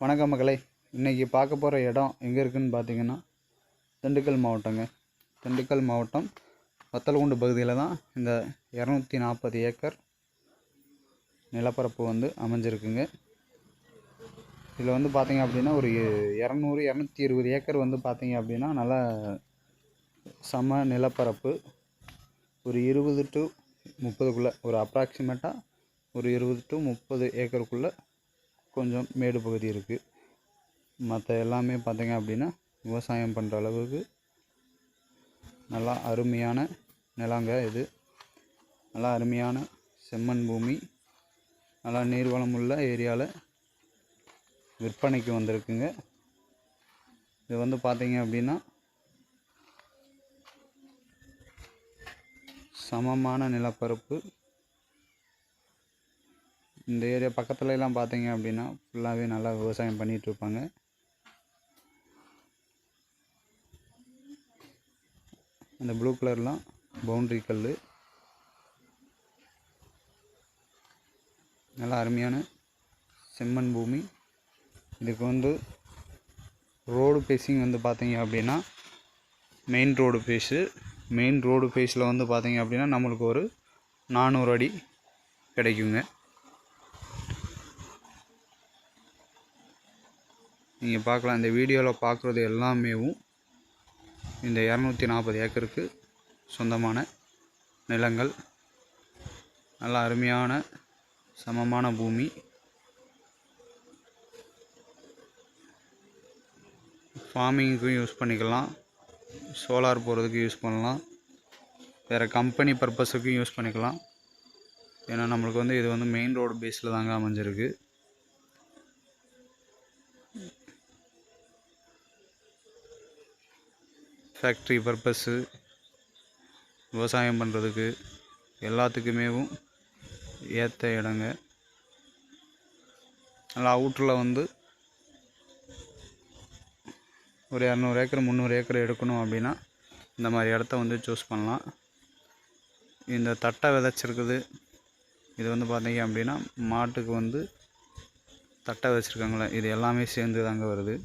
வணக்கம் மகளே. இன்றைக்கி பார்க்க போகிற இடம் எங்கே இருக்குதுன்னு பார்த்தீங்கன்னா திண்டுக்கல் மாவட்டங்க. திண்டுக்கல் மாவட்டம் வத்தலகுண்டு பகுதியில் தான் இந்த இரநூத்தி நாற்பது ஏக்கர் நிலப்பரப்பு வந்து அமைஞ்சிருக்குங்க. இதில் வந்து பார்த்திங்க அப்படின்னா ஒரு இரநூறு இரநூத்தி இருபது ஏக்கர் வந்து பார்த்திங்க அப்படின்னா நல்லா சம நிலப்பரப்பு. ஒரு இருபது டு முப்பதுக்குள்ளே ஒரு அப்ராக்சிமேட்டாக ஒரு இருபது டு முப்பது ஏக்கருக்குள்ளே கொஞ்சம் மேடு பகுதி இருக்குது மற்ற எல்லாமே பார்த்திங்க அப்படின்னா விவசாயம் பண்ணுற அளவுக்கு நல்லா அருமையான நிலங்க இது. நல்லா அருமையான செம்மண் பூமி. நல்லா நீர்வளம் உள்ள ஏரியாவில் விற்பனைக்கு வந்திருக்குங்க. இது வந்து பார்த்தீங்க அப்படின்னா சமமான நிலப்பரப்பு. இந்த ஏரியா பக்கத்துல எல்லாம் பார்த்தீங்க அப்படின்னா ஃபுல்லாகவே நல்லா விவசாயம் பண்ணிகிட்டு இருப்பாங்க அந்த ப்ளூ கலர்லாம் பவுண்ட்ரி கல் நல்லா அருமையான செம்மண் பூமி. இதுக்கு வந்து ரோடு பேஸிங் வந்து பார்த்தீங்க அப்படின்னா main road face main road ஃபேஸில் வந்து பார்த்தீங்க அப்படின்னா நம்மளுக்கு ஒரு நானூறு அடி கிடைக்குங்க. நீங்கள் பார்க்கலாம். இந்த வீடியோவில் பார்க்குறது எல்லாமேவும் இந்த இரநூத்தி நாற்பது ஏக்கருக்கு சொந்தமான நிலங்கள். நல்ல அருமையான சமமான பூமி. ஃபார்மிங்க்கும் யூஸ் பண்ணிக்கலாம். சோலார் போகிறதுக்கு யூஸ் பண்ணலாம். வேறு கம்பெனி பர்பஸுக்கும் யூஸ் பண்ணிக்கலாம். ஏன்னா நம்மளுக்கு வந்து இது வந்து மெயின் ரோடு பேஸில் தாங்க அமைஞ்சிருக்கு. ஃபேக்ட்ரி பர்பஸ்ஸு விவசாயம் பண்ணுறதுக்கு எல்லாத்துக்குமேவும் ஏற்ற இடங்க. நல்லா அவுட்டரில் வந்து ஒரு இரநூறு ஏக்கர் முந்நூறு ஏக்கர் எடுக்கணும் அப்படின்னா இந்த மாதிரி இடத்த வந்து சூஸ் பண்ணலாம். இந்த தட்டை விதைச்சிருக்குது. இது வந்து பார்த்தீங்க அப்படின்னா மாட்டுக்கு வந்து தட்டை வச்சுருக்காங்களே இது எல்லாமே சேர்ந்து தாங்க வருது.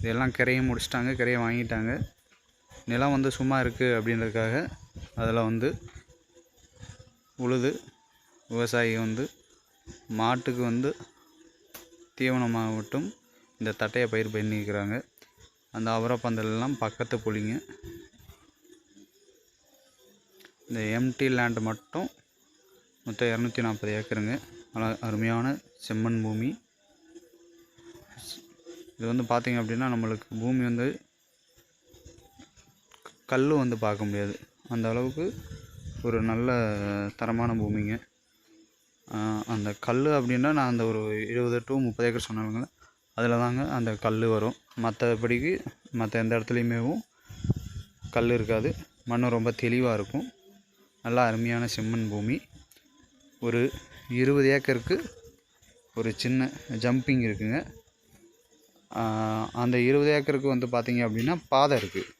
இதெல்லாம் கிரையை முடிச்சிட்டாங்க கிரையை வாங்கிட்டாங்க. நிலம் வந்து சும்மா இருக்குது அப்படின்றதுக்காக அதில் வந்து உழுது விவசாயி வந்து மாட்டுக்கு வந்து தீவனமாகட்டும் இந்த தட்டையை பயிர் பண்ணிக்கிறாங்க அந்த அவரப்பந்தல்லாம் பக்கத்து புளிங்க இந்த எம்டி லேண்டு மட்டும் மொத்தம் இரநூத்தி நாற்பது ஏக்கருங்க. அருமையான செம்மண் பூமி. இது வந்து பார்த்திங்க அப்படின்னா நம்மளுக்கு பூமி வந்து கல் வந்து பார்க்க முடியாது. அந்த அளவுக்கு ஒரு நல்ல தரமான பூமிங்க. அந்த கல் அப்படின்னா நான் அந்த ஒரு இருபது டு முப்பது ஏக்கர் சொன்னாங்களே அதில் தாங்க அந்த கல் வரும். மற்றபடிக்கு மற்ற எந்த இடத்துலையுமேவும் கல் இருக்காது. மண் ரொம்ப தெளிவாக இருக்கும். நல்லா அருமையான செம்மண் பூமி. ஒரு இருபது ஏக்கருக்கு ஒரு சின்ன ஜம்பிங் இருக்குங்க. அந்த இருபது ஏக்கருக்கு வந்து பார்த்திங்க அப்படின்னா பாதை இருக்குது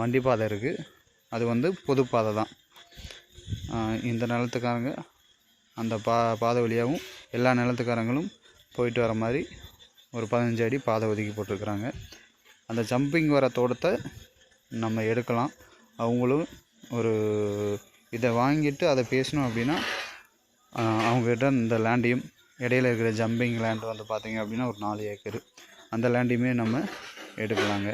வண்டி பாதை இருக்குது அது வந்து பொது பாதை தான். இந்த நிலத்துக்காரங்க அந்த பா பாதை வழியாகவும் எல்லா நிலத்துக்காரங்களும் போயிட்டு வர மாதிரி ஒரு பதினஞ்சு அடி பாதை ஒதுக்கி போட்டிருக்கிறாங்க. அந்த ஜம்பிங் வர தோட்டத்தை நம்ம எடுக்கலாம். அவங்களும் ஒரு இதை வாங்கிட்டு அதை பேசணும் அப்படின்னா அவங்ககிட்ட இந்த லேண்டையும் இடையில இருக்கிற ஜம்பிங் லேண்டு வந்து பார்த்திங்க அப்படின்னா ஒரு நாலு ஏக்கர். அந்த லேண்டையுமே நம்ம எடுக்கலாங்க.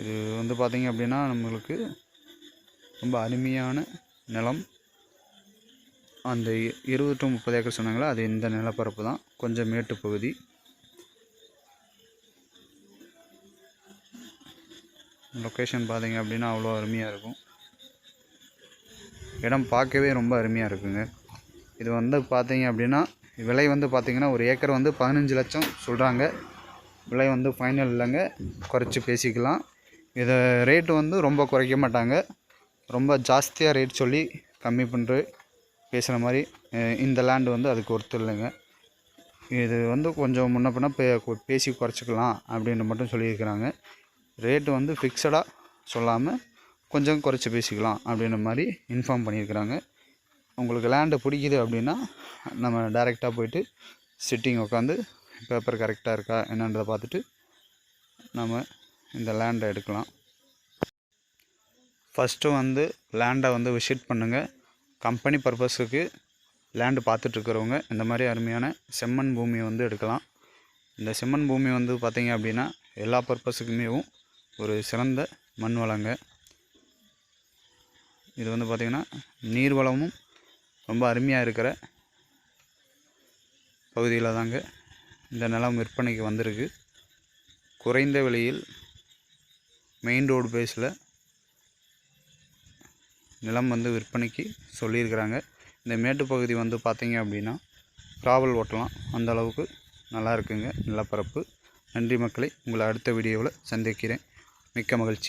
இது வந்து பார்த்திங்க அப்படின்னா நம்மளுக்கு ரொம்ப அருமையான நிலம். அந்த இருபது டு முப்பது ஏக்கர் சொன்னாங்களே அது இந்த நிலப்பரப்பு தான். கொஞ்சம் மேட்டு பகுதி. லொக்கேஷன் பார்த்திங்க அப்படின்னா அவ்வளோ அருமையாக இருக்கும். இடம் பார்க்கவே ரொம்ப அருமையாக இருக்குங்க. இது வந்து பார்த்தீங்க அப்படின்னா விலை வந்து பார்த்திங்கன்னா ஒரு ஏக்கர் வந்து பதினஞ்சு லட்சம் சொல்கிறாங்க விலை வந்து ஃபைனல் இல்லைங்க. குறைச்சி பேசிக்கலாம். இதை ரேட்டு வந்து ரொம்ப குறைக்க மாட்டாங்க. ரொம்ப ஜாஸ்தியாக ரேட் சொல்லி கம்மி பண்ணுற பேசுகிற மாதிரி இந்த லேண்டு வந்து அதுக்கு ஒர்த்து இல்லைங்க. இது வந்து கொஞ்சம் முன்ன பின்ன பே பேசி குறைச்சிக்கலாம் அப்படின்னு மட்டும் சொல்லியிருக்கிறாங்க. ரேட்டு வந்து ஃபிக்ஸடாக சொல்லாமல் கொஞ்சம் குறைச்சி பேசிக்கலாம் அப்படின்ற மாதிரி இன்ஃபார்ம் பண்ணியிருக்கிறாங்க. உங்களுக்கு லேண்டு பிடிக்குது அப்படின்னா நம்ம டைரெக்டாக போயிட்டு சிட்டிங் உட்காந்து பேப்பர் கரெக்டாக இருக்கா என்னன்றதை பார்த்துட்டு நம்ம இந்த லேண்டை எடுக்கலாம். ஃபஸ்ட்டு வந்து லேண்டை வந்து விசிட் பண்ணுங்கள் கம்பெனி பர்பஸுக்கு லேண்டு பார்த்துட்ருக்கிறவங்க இந்த மாதிரி அருமையான செம்மண் பூமியை வந்து எடுக்கலாம். இந்த செம்மண் பூமி வந்து பார்த்திங்க அப்படின்னா எல்லா பர்பஸுக்குமேவும் ஒரு சிறந்த மண் வளங்க. இது வந்து பார்த்திங்கன்னா நீர் வளமும் ரொம்ப அருமையாக இருக்கிற பகுதியில் தாங்க இந்த நிலம் விற்பனைக்கு வந்திருக்கு. குறைந்த விலையில் மெயின் ரோடு பேஸில் நிலம் வந்து விற்பனைக்கு சொல்லியிருக்கிறாங்க. இந்த மேட்டுப்பகுதி வந்து பார்த்திங்க அப்படின்னா ட்ராவல் ஓட்டலாம். அந்த அளவுக்கு நல்லா இருக்குங்க. நிலப்பரப்பு. நன்றி மக்களை. உங்களை அடுத்த வீடியோவில் சந்திக்கிறேன். மிக்க மகிழ்ச்சி.